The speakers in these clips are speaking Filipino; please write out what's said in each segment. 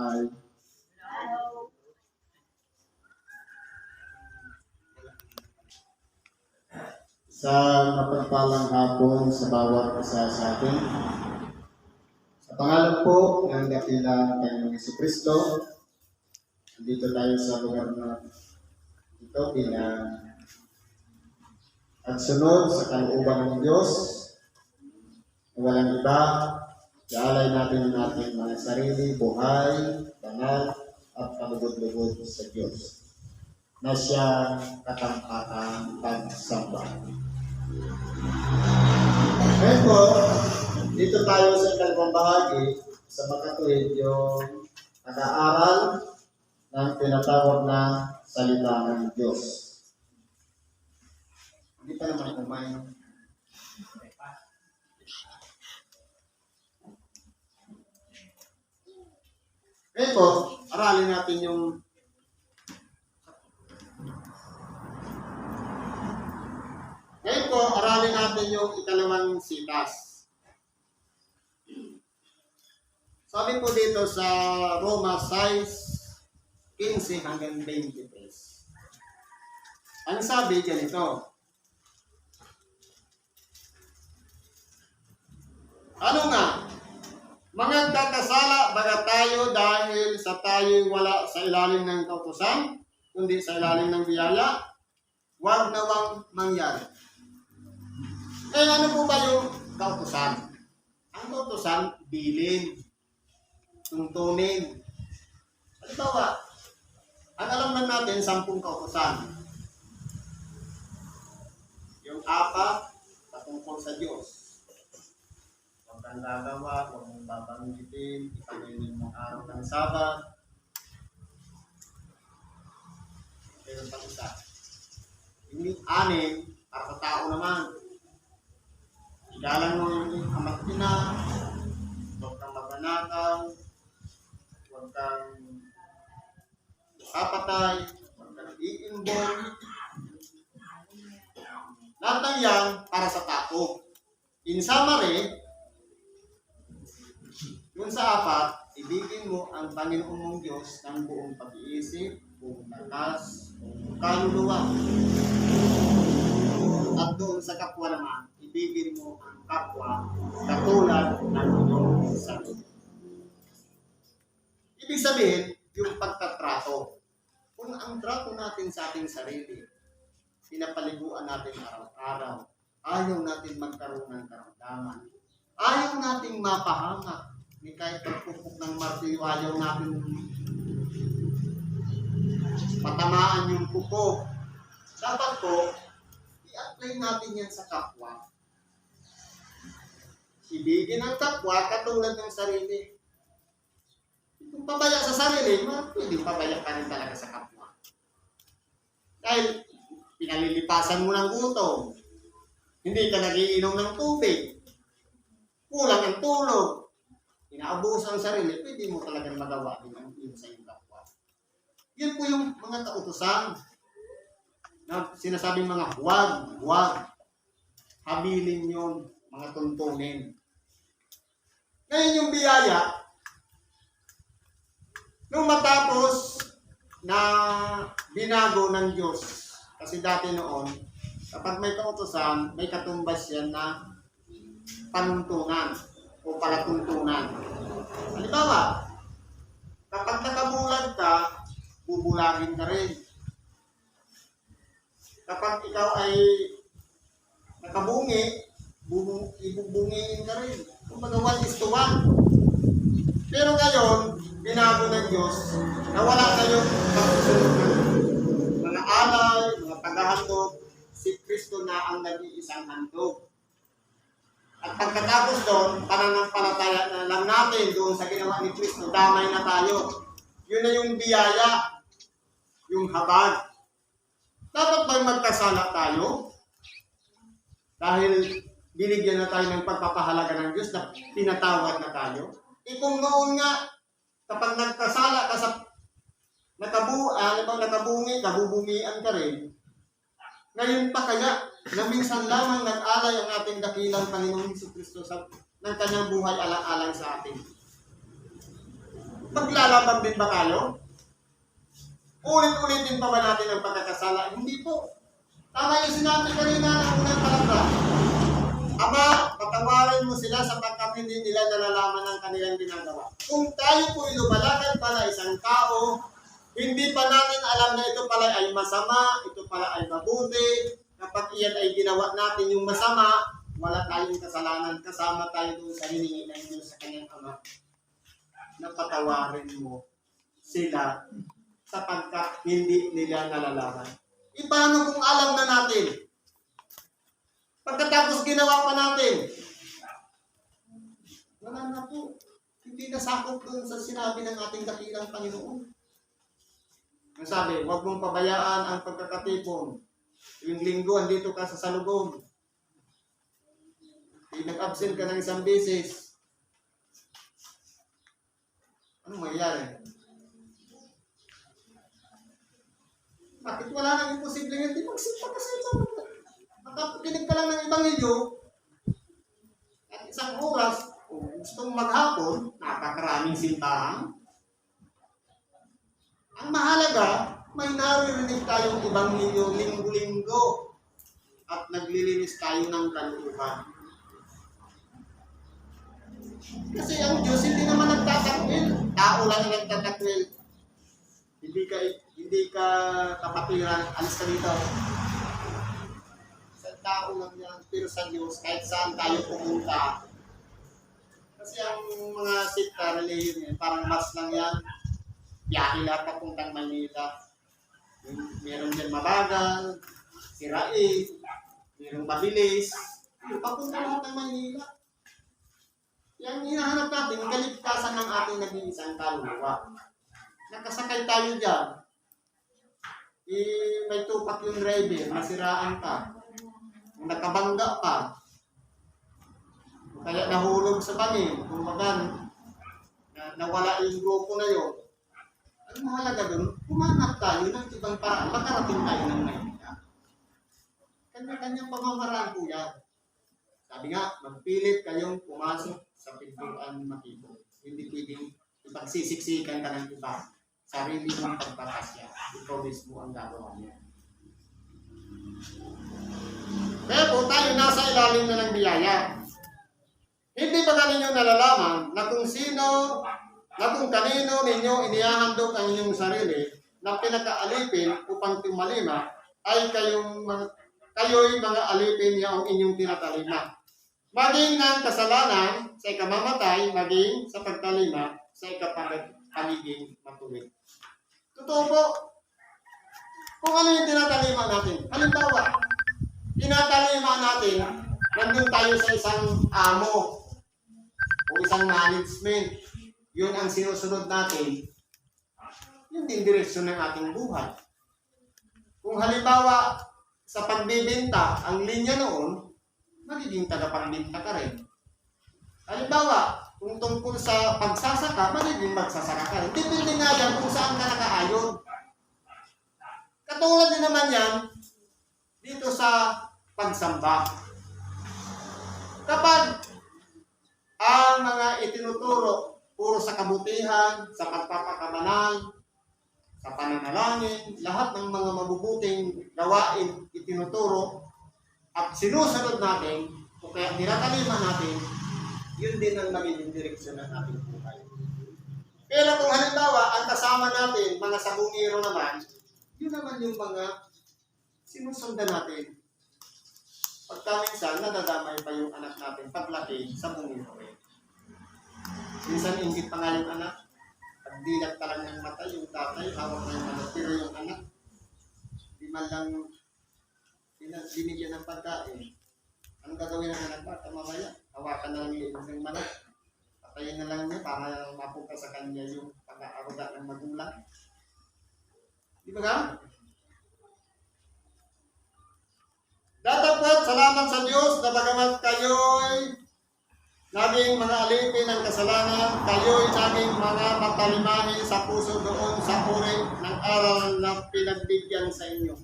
ay sa mapagpalang hapon sa bawat isa sa atin. Sa pangalan po ng dakilang Panginoong Yesu Kristo, Dito tayo sa lugar na ito bilang at sunod sa kalooban ng Diyos walang iba, ialay natin ang ating mga sarili, buhay, banal, at kalugod-lugod sa Diyos na siya katampatang pagsamba. Ngayon po, dito tayo sa ikalawang bahagi sa makatuwid yung nag-aaral ng tinatawag na salita ng Diyos. Hindi pa naman kumain. Ngayon po, aralin natin yung Ngayon po, aralin natin yung ikalawang sitas. Sabi po dito sa Roma 6, 15 hanggang 23. Ang sabi ganito, Ano nga? Mga kakasala baga tayo dahil sa tayo'y wala sa ilalim ng kautusan, kundi sa ilalim ng biyaya, huwag nawang mangyari. Eh ano po ba yung kautusan? Ang kautusan, bilin, tuntunin. Halimbawa, ang alam lang natin, sampung kautusan. Yung apat, patungkol sa Diyos. Kang gagawa, huwag mong babanggitin, ipaginin mong araw ng Sabat. Pero pang isa. Yung anim, para sa tao naman. Igalan mo yung ama't ina, huwag kang magnanakaw, huwag kang kapatay, huwag kang iimbon. Lahat ng yan para sa tao. In summary, yun sa apat, ibigin mo ang Panginoon mong Diyos ng buong pag-iisip, buong lakas, buong kaluluwa. At doon sa kapwa naman, ibigin mo ang kapwa katulad ng iyong sarili. Ibig sabihin, yung pagtatrato. Kung ang trato natin sa ating sarili, pinapaliguan natin araw-araw, ayaw natin magkaroon ng karamdaman, ayaw nating mapahamak, ni kahit pagpupok ng martilyo, ayaw natin patamaan yung kuko. Dapat po, i-apply natin yan sa kapwa. Ibigin ang kapwa katulad ng sarili. Kung pabaya sa sarili, pwede pabaya ka rin talaga sa kapwa. Dahil pinalilipasan mo ng gutom, hindi ka nagiinom ng tubig, kulang ang tulog, inaabuso ang sarili, pwede mo talagang magawa din ang yun sa iyong kapwa. Yun po yung mga kautusan na sinasabing mga huwag, huwag. Habilin yun, mga tuntunin. Ngayon yung biyaya, nung matapos na binago ng Diyos, kasi dati noon, kapag may kautusan, may katumbas yan na panuntunan o palatuntunan. Halimbawa, kapag nakabulag ka, bubulagin ka rin. Kapag ikaw ay nakabungi, bubung, ibubungiin ka rin. Kumbaga, one is to one. Pero ngayon, binago ng Diyos, na yung pagsusunod ng mga alay, mga tagahandog, si Kristo na ang nag-iisang handog. At pagkatapos doon, pananampalataya na lang natin doon sa ginawa ni Kristo, damay na tayo. Yun na yung biyaya, yung habag. Dapat bang magkasala tayo? Dahil binigyan na tayo ng pagpapahalaga ng Diyos na pinatawad na tayo. E kung noon nga, kapag nagkasala ka sa nakabu, ah, ano nakabungi, kabubungian ka rin, ngayon pa kaya na minsan lamang nag-alay ang ating dakilang Panginoong Hesus Kristo sa ng kanyang buhay alang-alang sa atin. Maglalaban din ba tayo? Ulit-ulitin pa ba natin ang pagkakasala? Hindi po. Tama yung sinabi kanina ng unang palabra. Ama, patawarin mo sila sapagkat hindi nila nalalaman ang kanilang ginagawa. Kung tayo po lumalakad pala isang tao, hindi pa natin alam na ito pala ay masama, ito pala ay mabuti. Kapag iyan ay ginawa natin yung masama, wala tayong kasalanan. Kasama tayo doon sa hiningi ng Diyos sa kanyang Ama. Napatawarin mo sila sapagkat hindi nila nalalaman. E paano kung alam na natin? Pagkatapos ginawa pa natin, wala na po. Hindi nasakop doon sa sinabi ng ating dakilang Panginoon. Ang sabi, huwag mong pabayaan ang pagkakatipon. Yung linggo, andito ka sa salubong. Hindi nag-absent ka ng isang beses. Ano mangyayari? Bakit wala nang imposible nga? Di magsimpa ka sa ibang Makapakinig ka lang ng Ebanghelyo at isang oras, o gusto maghapon, napakaraming simbahan. Ang mahalaga, may naririnig tayong Ebanghelyo linggo-linggo at naglilinis tayo ng kalooban. Kasi ang Diyos hindi naman nagtatakwil. Tao lang ang nagtatakwil. Hindi ka hindi ka kapatiran, alis ka dito. Sa tao lang yan, pero sa Diyos, kahit saan tayo pumunta. Kasi ang mga sikta, religion yan, parang mas lang yan. Biyahe lahat papuntang Manila. Meron dyan mabagal, sirain, merong mabilis. Yung papunta lahat ng Manila. Yan hinahanap natin, kaligtasan ng ating nag-iisang kaluluwa. Nakasakay tayo dyan. Eh, may tupak yung driver, nasiraan ka. Nakabangga pa. Kaya nahulog sa bangin. Kung baga, na, nawala yung grupo na yun. Ang mahalaga dun, kumanap tayo ng ibang paraan. Makarating tayo ng Maynila. Kanya-kanyang pamamaraan po yan. Sabi nga, magpilit kayong pumasok sa pintuan makibo. Hindi pwedeng ipagsisiksikan ka ng iba. Sarili mong pagpapasya. Ikaw mismo ang gagawa niya. Po tayo nasa ilalim na ng biyaya. Hindi ba ninyo nalalaman na kung sino, na kung kanino ninyo inihahandog ang inyong sarili na pinakaalipin upang tumalima ay kayong mga, kayo'y mga alipin niya ang inyong tinatalima. Maging ng kasalanan sa ikamamatay, maging sa pagtalima sa ikapagiging matuwid. Totoo po. Kung ano yung tinatalima natin. Halimbawa, tinatalima natin, nandun tayo sa isang amo o isang management. Yun ang sinusunod natin. Yun din direksyon ng ating buhay. Kung halimbawa, sa pagbibenta, ang linya noon, magiging tagapagbinta ka rin. Halimbawa, kung tungkol sa pagsasaka, magiging magsasaka ka rin. Depende nga yan kung saan ka nakaayon. Katulad din naman yan dito sa pagsamba. Kapag ang mga itinuturo puro sa kabutihan, sa pagpapakabanal, sa pananalangin, lahat ng mga mabubuting gawain itinuturo at sinusunod natin, o kaya tinatalima natin, yun din ang magiging direksyon ng ating buhay. Pero kung halimbawa, ang kasama natin, mga sabungiro naman, yun naman yung mga sinusundan natin. Pagka minsan, nadadamay pa yung anak natin paglaki sa bungiro rin. Minsan, ingit pa nga yung anak. Pagdilat pa lang ng mata, yung tatay, hawak na yung anak. Pero yung anak, di man lang binigyan ng pagkain. Ang gagawin ng anak bata mamaya? Hawakan na lang yung ilong ng manok. Patayin na lang niya para mapunta sa kanya yung pag-aaruga ng magulang. Di ba ka? Naging mga alipin ng kasalanan, kayo'y naging mga matalimahin sa puso doon sa uri ng aral na pinagbigyan sa inyo.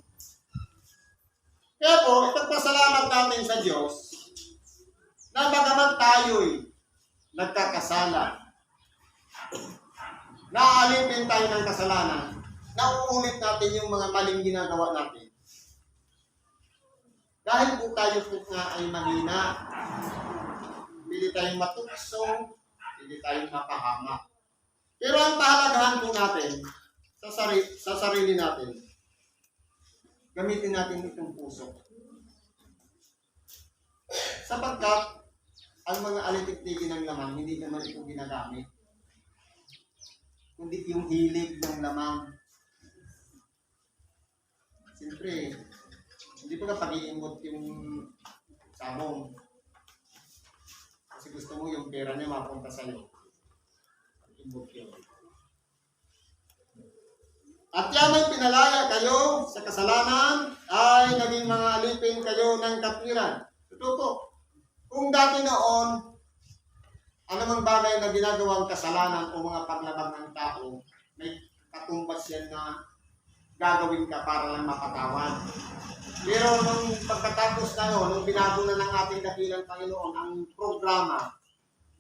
Kaya po, ipagpasalamat natin sa Diyos na bagamat tayo'y nagkakasala, naaalipin tayo ng kasalanan, nauulit natin yung mga maling ginagawa natin. Dahil po tayo po nga ay mahina, hindi tayong matukso, hindi tayong mapahama. Pero ang pahalagahan po natin sa, sari, sa sarili natin, gamitin natin itong puso. Sapagkat ang mga alitiktikin ng laman, hindi naman ito ginagamit. Kundi yung hilig ng lamang. Siyempre, hindi pa ka pag-iingot yung sabong. Gusto mo yung pera niya mapunta sa'yo. Pag-iingot yun. At yan ay pinalaya kayo sa kasalanan ay naging mga alipin kayo ng katwiran. Totoo po. Kung dati noon, anumang bagay na ginagawang kasalanan o mga paglabag ng tao, may katumbas yan na gagawin ka para lang mapatawad. Pero nung pagkatapos na noon, nung binago na ng ating dakilang Panginoon ang programa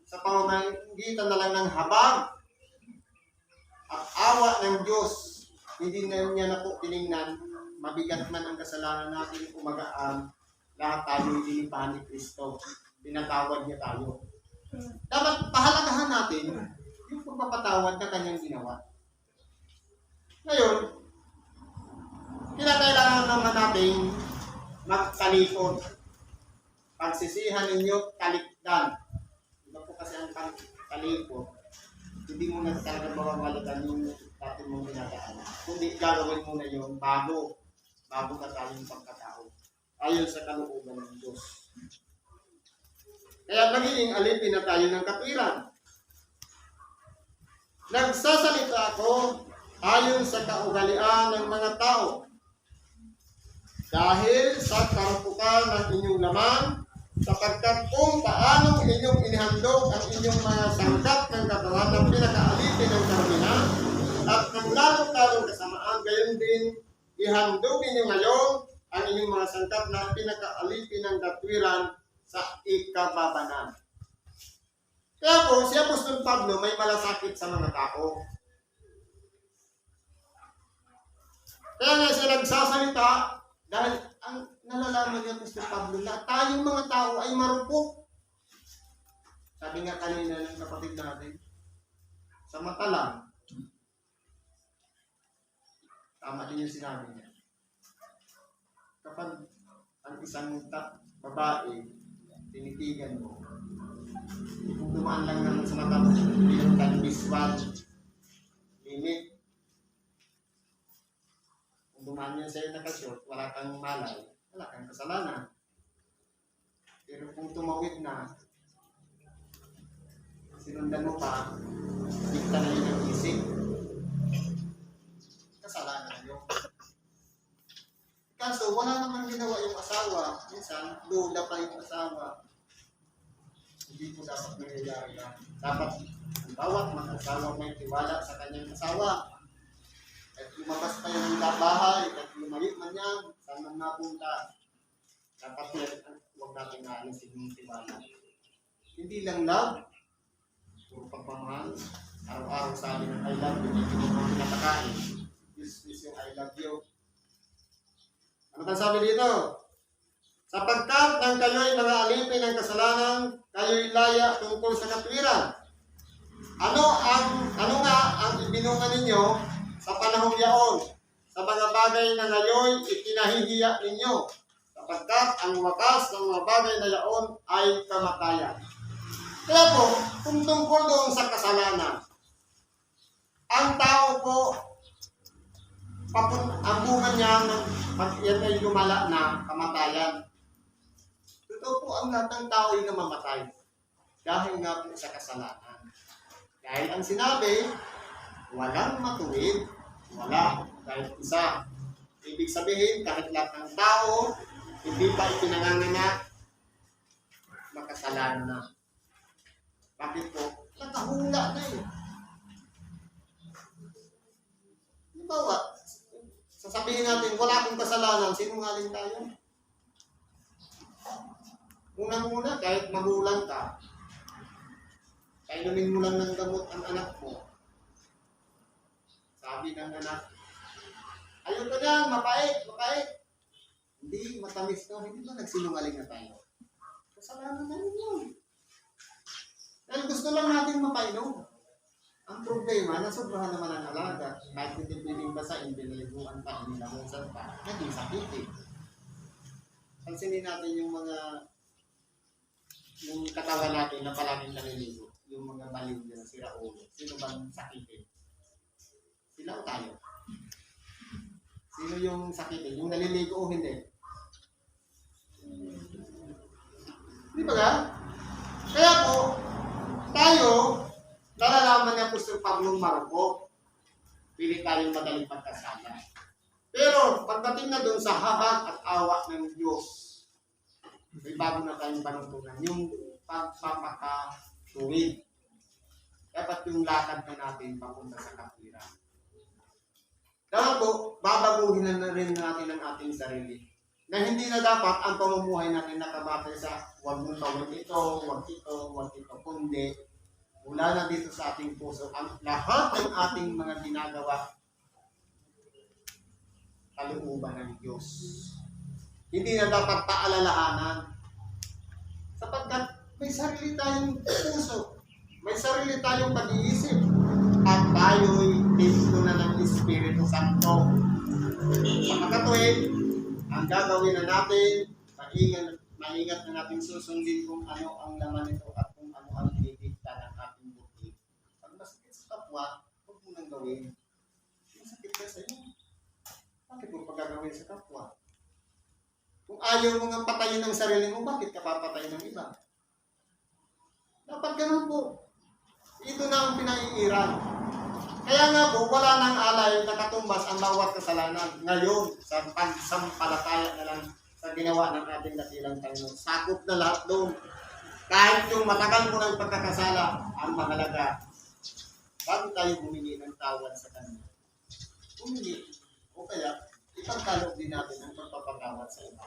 sa pamamagitan na lang ng habag at awa ng Diyos, hindi na niya na po tinignan, mabigat man ang kasalanan natin umagaan, lahat tayo ililipahan ni Kristo. Pinatawad niya tayo. Dapat pahalagahan natin yung pagpapatawad na kanyang ginawa. Ngayon, kinakailangan naman natin magtalikod. Pagsisihan ninyo, talikdan. Iba po kasi ang talikod. Hindi mo na talaga mawawalikan yung dati mong ginagawa. Kundi gagawin mo na yung bago. Bago ka tayong pagkatao. Ayon sa kalooban ng Diyos. Kaya magiging alipin na tayo ng katwiran. Nagsasalita ako ayon sa kaugalian ng mga tao. Dahil sa karupukan ng inyong laman, sapagkat kung paanong inyong inihandog ang inyong mga sangkap ng katawan ng pinakaalipin ng karamihan, at ng lalong-lalong kasamaan, gayon din ihandog ninyo ngayon ang inyong mga sangkap na pinakaalipin ng katwiran sa ikababanan. Kaya po, si Apostol Pablo may malasakit sa mga tao. Kaya nga siya nagsasalita dahil ang nalalaman ni Apostol Pablo na tayong mga tao ay marupok. Sabi nga kanina ng kapatid natin, sa mata lang, tama din yung sinabi niya. Kapag ang isang babae, tinitigan mo, kung dumaan lang naman sa mata mo, hindi kang visual limit. Dumaan yan sa'yo nakashort, wala kang malay, wala kang kasalanan. Pero kung tumawid na, sinundan mo pa, dikta na yun ang isip, kasalanan yun. Kaso, wala namang ginawa yung asawa. Minsan, lola pa yung asawa. Hindi po dapat nangyayari yan. Dapat, ang bawat mag-asawa may tiwala sa kanyang asawa. At lumabas pa yan ng bahay, at lumayo man yan, saan man napunta. Dapat yan, huwag natin naalisin yung tiwala. Hindi lang love, puro pagmamahal. Araw-araw sa amin ng I love you, hindi mo mga pinapakain. This is yung I love you. Ano ba sabi dito? Sapagkat nang kayo'y mga alipin ng kasalanan, kayo'y laya tungkol sa katwiran. Ano ang ano nga ang ibinungan ninyo panahong yaon sa mga bagay na ngayon ikinahihiya ninyo sapagkat ang wakas ng mga bagay na yaon ay kamatayan. Kaya po, kung tungkol doon sa kasalanan, ang tao po papun ang bunga niya ng pag yan ay lumala na kamatayan. Totoo po ang lahat ng tao ay namamatay dahil nga po sa kasalanan. Dahil ang sinabi, walang matuwid, wala, kahit isa. Ibig sabihin, kahit lahat ng tao, hindi pa ipinanganganak, makasalanan na. Bakit po? Nakahula na eh. Halimbawa, sasabihin natin, wala akong kasalanan, sinungaling tayo. Unang-una, kahit magulang ka, kainumin mo lang ng gamot ang anak mo, sabi ng anak, ayun ka na, mapait, mapait. Hindi, matamis to. Hindi ba nagsinungaling na tayo? Kasalanan na rin yun. Dahil gusto lang natin mapainom. Ang problema, nasobrahan naman ang alaga. Kahit hindi pwedeng basahin, binaliguan pa, inilamusan pa, naging sakit eh. Pansinin natin yung mga yung katawan natin na palaging naliligo. Yung mga baliw na sira ulo. Sino bang sakitin? O tayo? Sino yung sakitin? Yung naliligo o hindi? Di ba ga? Kaya po, tayo, nalalaman ni Apostol Pablo Marco, pili tayong madaling pagkasala. Pero pagdating na doon sa habag at awa ng Diyos, may bago na tayong panuntunan, yung pagpapakatuwid. Dapat yung lakad na natin papunta sa kapira. Dapat po, babaguhin na rin natin ang ating sarili. Na hindi na dapat ang pamumuhay natin nakabatay sa huwag mong gawin ito, huwag ito, huwag ito, kundi mula na dito sa ating puso, ang lahat ng ating mga ginagawa, kalooban ng Diyos. Hindi na dapat paalalahanan. Sapagkat may sarili tayong puso, may sarili tayong pag-iisip, at tayo'y templo na ng Espiritu Santo. Sa makatuwid, ang gagawin na natin, maingat, maingat na natin susundin kung ano ang laman nito at kung ano ang dinidikta ng ating buti. Pag masakit sa kapwa, huwag mo nang gawin. Masakit ka sa iyo. Bakit mo pagagawin sa kapwa? Kung ayaw mo nga patayin ng sarili mo, bakit ka papatayin ng iba? Dapat ganun po. Ito na ang pinaiiran. Kaya nga po, wala nang alay na katumbas ang bawat kasalanan. Ngayon, sa pagsampalataya na lang sa ginawa ng ating dakilang Panginoon. Sakop na lahat doon. Kahit yung matagal mo ng pagkakasala, ang mahalaga, bago tayo humingi ng tawad sa Kanya. Humingi. O kaya, ipagkalog din natin ang pagpapatawad sa iba.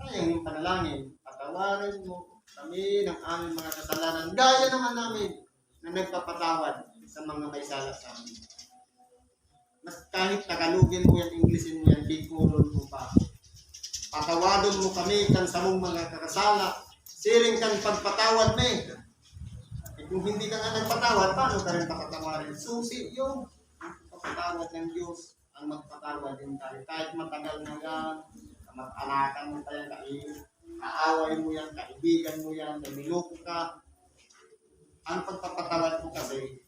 Sayang yung panalangin, patawarin mo kami ng aming mga kasalanan. Gaya naman namin na nagpapatawad sa mga may sala sa amin. Mas kahit Tagalogin mo yan, Englishin mo yan, Bicolon mo pa. Patawadon mo kami kan sa mong mga kakasala. Siring kan pagpatawad me. Eh, kung hindi ka nga nagpatawad, paano ka rin pakatawarin? Susi yung pagpatawad ng Diyos ang magpatawad din tayo. Kahit matagal na yan, kamag-anakan mo tayo, kaaway mo yan, kaibigan mo yan, namiloko ka. Ang pagpapatawad mo kasi,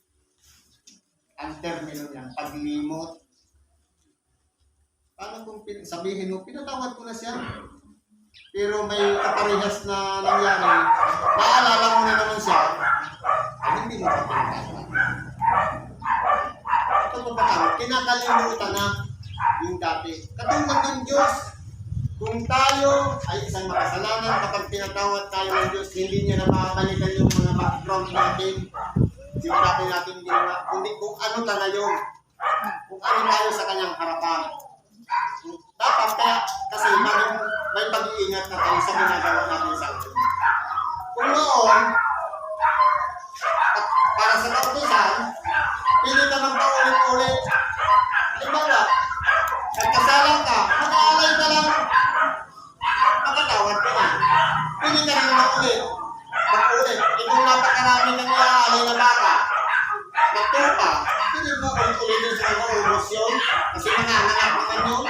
ang termino niyan, paglimot. Paano kung sabihin mo, pinatawad ko na siya, pero may kaparehas na nangyari, naalala mo na naman siya, ay hindi mo pa pinatawad. Ito po ba kinakalimutan na yung dati. Katulad ng Diyos, kung tayo ay isang makasalanan, kapag pinatawad tayo ng Diyos, hindi niya na makakalitan yung mga background natin, yung dati natin ginawa, kundi kung ano ka ngayon, kung ano tayo sa kanyang harapan. Dapat kaya, kasi may, may pag-iingat na tayo sa ginagawa natin sa atin. Kung noon, para sa kautusan, pili ka ng paulit-ulit. Halimbawa, nagkasalang ka, mag-aalay ka lang, na. Ka rin ng ulit. Mag-ulit. Ikaw napakarami ng iaalay na baka. Nagtupa. Pili mo ulit-ulit sa mga ubos yun. Kasi nanganganak yun.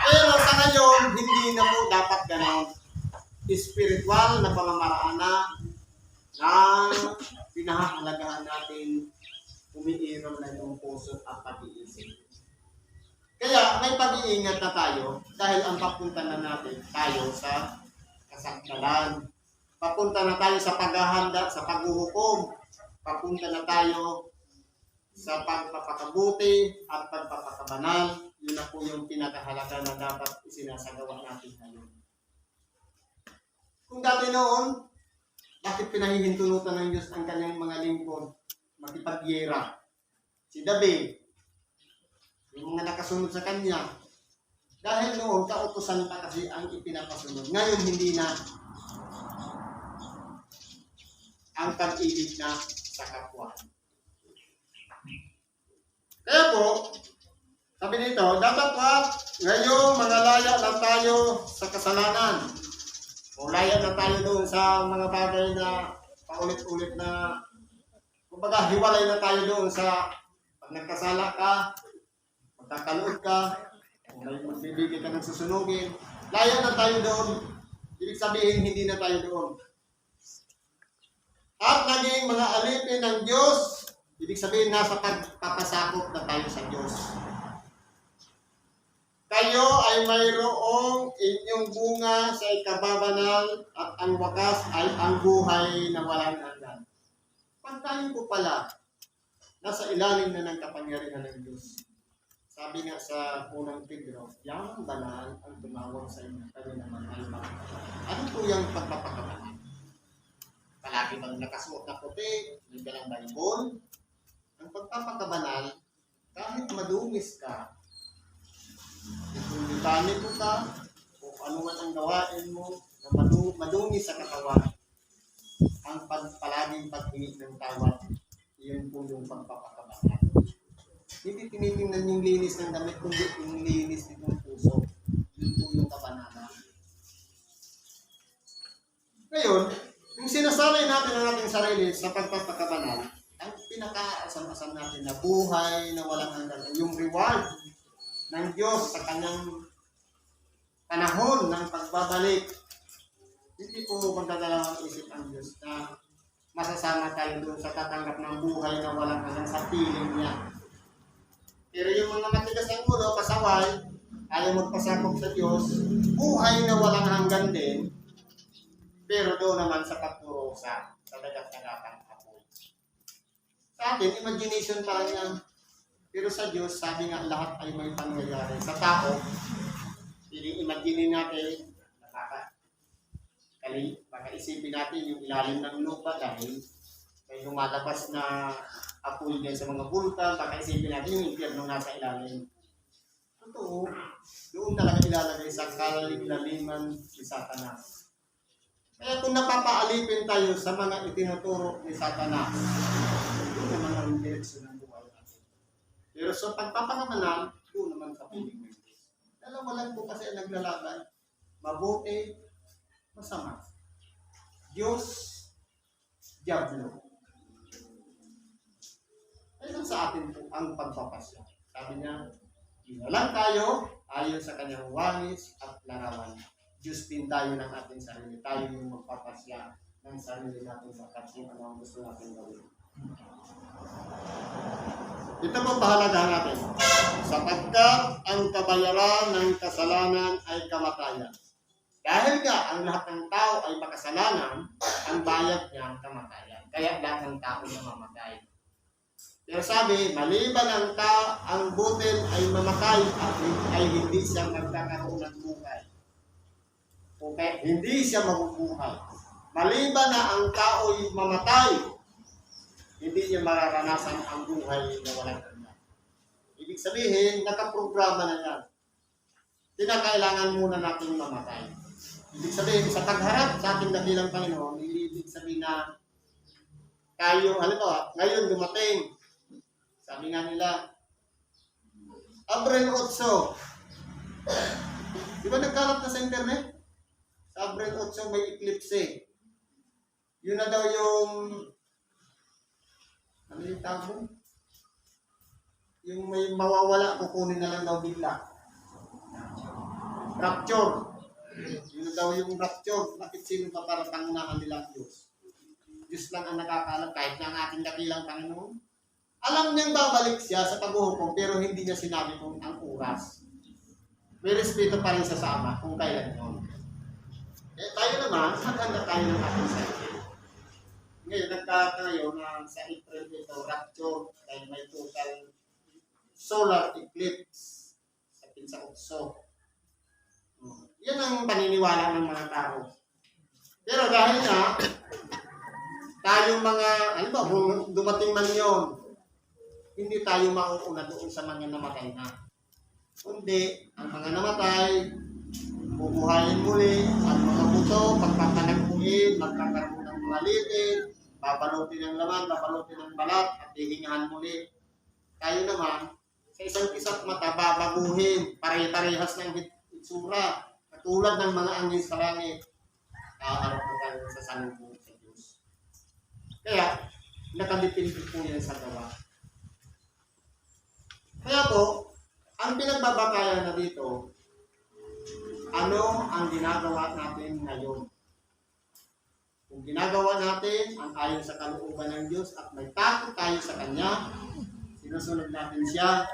Pero sa ngayon, hindi na po dapat ganon. Spiritual na pamamaraan na na pinahahalagahan natin umiinom na yung puso at pag-iisip. Kaya may pag-iingat na tayo dahil ang papunta na natin tayo sa kasangkalan. Papunta na tayo sa paghahanda, sa paghuhukom. Papunta na tayo sa pagpapakabuti at pagpapakabanal. Yun na po yung pinakahalaga na dapat isinasagawa natin ngayon. Kung dati noon, bakit pinahihintulutan ng Diyos ang kanyang mga lingkod? Makipagyera. Si David, yung mga nakasunod sa kanya. Dahil noon, kautusan pa kasi ang ipinapasunod. Ngayon, hindi na. Ang pag-ibig na sa kapwa. Kaya po, sabi nito, dapat ba ngayong mga laya na tayo sa kasalanan? O laya na tayo doon sa mga bagay na paulit-ulit na kumbaga hiwalay na tayo doon sa pag nagkasala ka, magkakalood ka, may magbibigay ka ng susunugin, laya na tayo doon. Ibig sabihin, hindi na tayo doon. At naging mga alipin ng Diyos, ibig sabihin, nasa pagpapasakop na tayo sa Diyos. Kayo ay mayroong inyong bunga sa ikababanal at ang wakas ay ang buhay na walang hanggan. Pag tayo po pala, nasa ilalim na ng kapangyarihan ng Diyos. Sabi nga sa unang Pedro, yung banal ang tumawag sa inyo, kami naman ay mga Ano po yung pagpapakabanal? Palagi bang nakasuot na puti, may dalang Bible? Ang pagpapakabanal, kahit madungis ka, kung libanin mo ka, o ano man ang gawain mo, na madu- madungis sa katawan, ang pag, palaging paghingi ng tawad, iyon po yung pagpapakabanal. Hindi tinitingnan yung linis ng damit, kundi yung linis ng puso. Yun po yung kabanalan. Ngayon, yung sinasanay natin ang ating sarili sa pagpapakabanal, ang pinaka-asam-asam natin na buhay na walang hanggan, yung reward ng Diyos sa kanyang panahon ng pagbabalik. Hindi po magdadalawang isip ang Diyos na masasama tayo doon sa tatanggap ng buhay na walang hanggan sa piling niya. Pero yung mga matigas ang ulo, pasaway, ayaw magpasakop sa Diyos, buhay na walang hanggan din, pero doon naman sa pagpurusa, sa dagat-dagatang apoy. Sa atin, imagination pa lang. Pero sa Diyos, sabi nga lahat ay may pangyayari. Sa tao, imagine natin, nakaka kali, isipin natin yung ilalim ng lupa dahil may lumalabas na apoy din sa mga bulkan, baka isipin natin yung impyerno nasa ilalim. Totoo, doon talaga ilalagay sa kalalaliman si Satanas. Kaya kung napapaalipin tayo sa mga itinuturo ni Satanas, doon naman ang direksyon ng buhay natin. Pero sa pagpapakamanal, doon naman sa piling ng Diyos. Dalawa lang po kasi ang naglalaban. Mabuti, masama. Diyos, Diablo. Ang pagpapasya. Sabi niya, lang tayo ayon sa kanyang wangis at larawan. Diyos din tayo ng ating sarili. Tayo yung magpapasya ng sarili natin sa kung ano ang gusto natin gawin. Ito po pahalagahan natin. Sapagkat ang kabayaran ng kasalanan ay kamatayan. Dahil nga ang lahat ng tao ay makasalanan, ang bayad niya ang kamatayan. Kaya lahat ng tao na mamatay. Pero sabi, maliban ang ta ang butil ay mamatay at ay hindi siya magkakaroon ng buhay. Okay, hindi siya mabubuhay. Maliban na ang tao ay mamatay, hindi niya mararanasan ang buhay na walang hanggan. Ibig sabihin, nakaprograma na yan. Tinakailangan muna natin mamatay. Ibig sabihin, sa pagharap sa ating dakilang Panginoon, ibig sabihin na tayo, halimbawa, ngayon dumating, sabi nga nila, Abril 8. Di ba nagkalat na sa internet? Sa Abril 8 may eclipse. Yun na daw yung ano yung tawag? Yung may mawawala, kukunin na lang daw bigla. Rapture. Yun na daw yung rapture. Bakit sino pa para pangunahan nila ang Diyos? Diyos lang ang nakakaalam kahit na ang ating dakilang Panginoon. Alam niyang babalik siya sa paghuhukom pero hindi niya sinabi kung ang oras. May respeto pa rin sa sama kung kailan yun. Eh tayo naman, maganda tayo ng ating sarili. Ngayon, nagkakayo na sa April ito, rapture, dahil may total solar eclipse sa Pinsa Utso. Hmm. Yan ang paniniwala ng mga tao. Pero dahil na, tayong mga, ano ba, dumating man yon, hindi tayo mauuna doon sa mga namatay na. Kundi, ang mga namatay, bubuhayin muli, ang mga buto, pagpapanagpuin, magkakaroon ng mga litin, babalutin ng laman, babalutin ng balat, at hihingahan muli. Tayo naman, sa isang isa't mata, babaguhin, pare-parehas ng itsura, katulad ng mga angin sa langit. Nakaharap na tayo sa sanubong sa Diyos. Kaya, nakadepende po yan sa gawa. Kaya po, ang pinagbabakayan na dito, ano ang ginagawa natin ngayon? Kung ginagawa natin ang ayon sa kalooban ng Diyos at may takot tayo sa Kanya, sinusunod natin siya,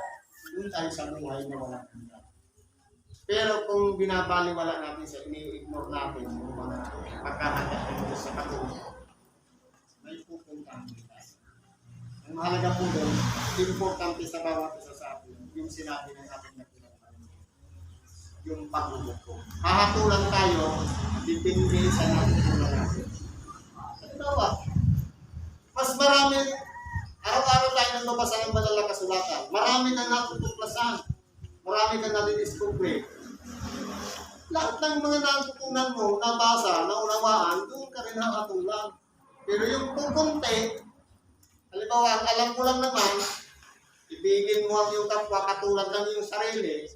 doon tayo sa buhay na walang hanggan. Pero kung binabaliwala natin sa ini-ignore natin yung mga Diyos sa katulad, may pupuntahan tayo. Ang mahalaga po doon, importante sa bawat isa yung sinabi ng ating nakilang yung pagbubuko. Hahatulan tayo, depende sa natutunan natin. Halimbawa, mas marami, araw-araw tayo nang mabasa ng banal na kasulatan. Marami na natutuklasan. Marami ka nadidiscover. Lahat ng mga natutunan mo, nabasa, naunawaan, doon ka rin nakatulan. Pero yung kukunti, halimbawa, alam mo lang naman, ibigin mo ang iyong kapwa katulad ng iyong sarili,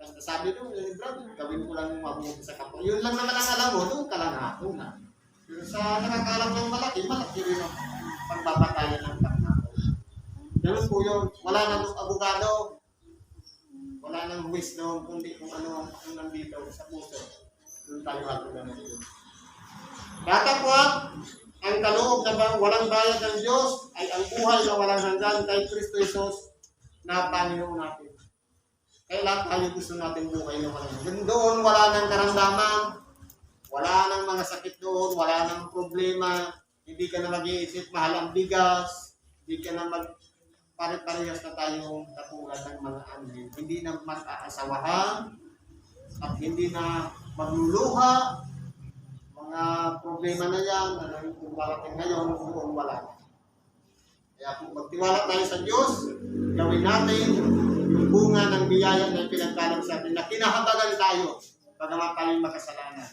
Basta sabi ko, eh, brother, gawin ko lang yung mabuti sa kapwa. Yun lang naman ang alam mo, doon ka lang hakunan. Pero sa nakakalam ng malaki, malaki rin ang pagbabatayan ng kapwa. Ganun po yun. Wala nang abogado. Wala nang wisdom, kundi kung ano ang ang nandito sa puso. Doon tayo hakunan ng Diyos. Datapwat, ang kaloob na walang bayad ng Diyos ay ang buhay na walang hanggan kay Kristo Jesus na Panginoon natin. Kaya lahat tayo gusto natin buhay na walang hanggan. Doon wala nang karamdaman, wala nang mga sakit doon, wala nang problema, hindi ka na mag-iisip mahal ang bigas, hindi ka na mag pare-parehas na tayong katulad ng mga anghel. Hindi na mag-aasawahan at hindi na magluluha. Mga problema na yan, ano yung parating ngayon, kung wala na. Kaya kung magtiwala tayo sa Diyos, gawin natin yung bunga ng biyaya na pinagkalam sa atin na kinahabagan tayo bagamat tayo makasalanan.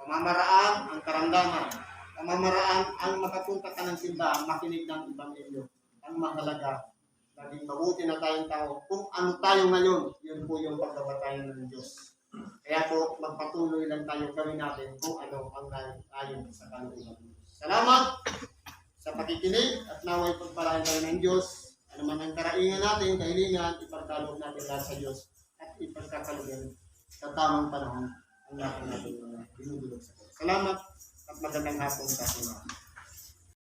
Pamamaraan ang karamdaman. Pamamaraan ang makapunta ka ng simbahan, makinig ng Ebanghelyo. Ang mahalaga, naging mabuti na tayong tao. Kung ano tayo ngayon, yun po yung pagbabatayan ng Diyos. Kaya po, magpatuloy lang tayo gawin natin kung ano ang ayon sa kalooban. Salamat sa pakikinig at naway pagpalain tayo ng Diyos. Ano man ang karaingan natin, kahilingan, ipagkaloob natin lahat sa Diyos at ipagkakaloob sa tamang panahon ang lahat natin mga binubulog sa Diyos. Salamat at magandang hapon sa ating mga.